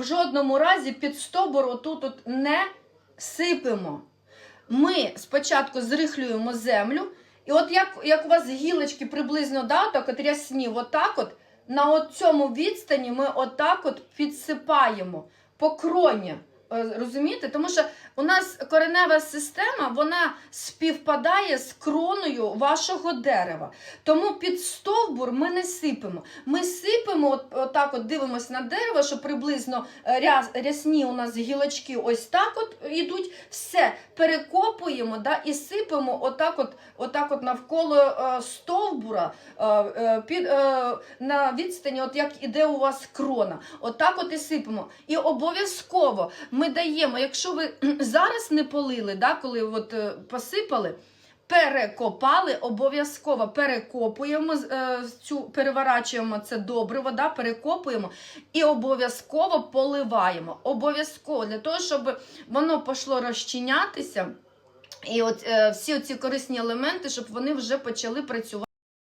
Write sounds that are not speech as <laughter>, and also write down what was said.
В жодному разі під стобору тут от не сипемо. Ми спочатку зрихлюємо землю, і от як, як у вас гілочки приблизно да, так рясні, отак от, на от цьому відстані ми отак от підсипаємо по кроні. Е, Розумієте? Тому що у нас коренева система вона співпадає з кроною вашого дерева. Тому під стовбур ми не сипемо. Ми сипемо, от, отак от дивимося на дерево, що приблизно е, ряс, рясні у нас гілочки ось так от ідуть. Все перекопуємо да, і сипемо отак от, отак от навколо е, стовбура е, е, під, е, на відстані, от як іде у вас крона. Отак от і сипемо. І обов'язково ми даємо, якщо ви <clears throat> зараз не полили, да, коли от, е, посипали. Перекопали, обов'язково перекопуємо е, цю, переворачуємо це добриво, да, перекопуємо і обов'язково поливаємо. Обов'язково для того, щоб воно пішло розчинятися. І от е, всі ці корисні елементи, щоб вони вже почали працювати.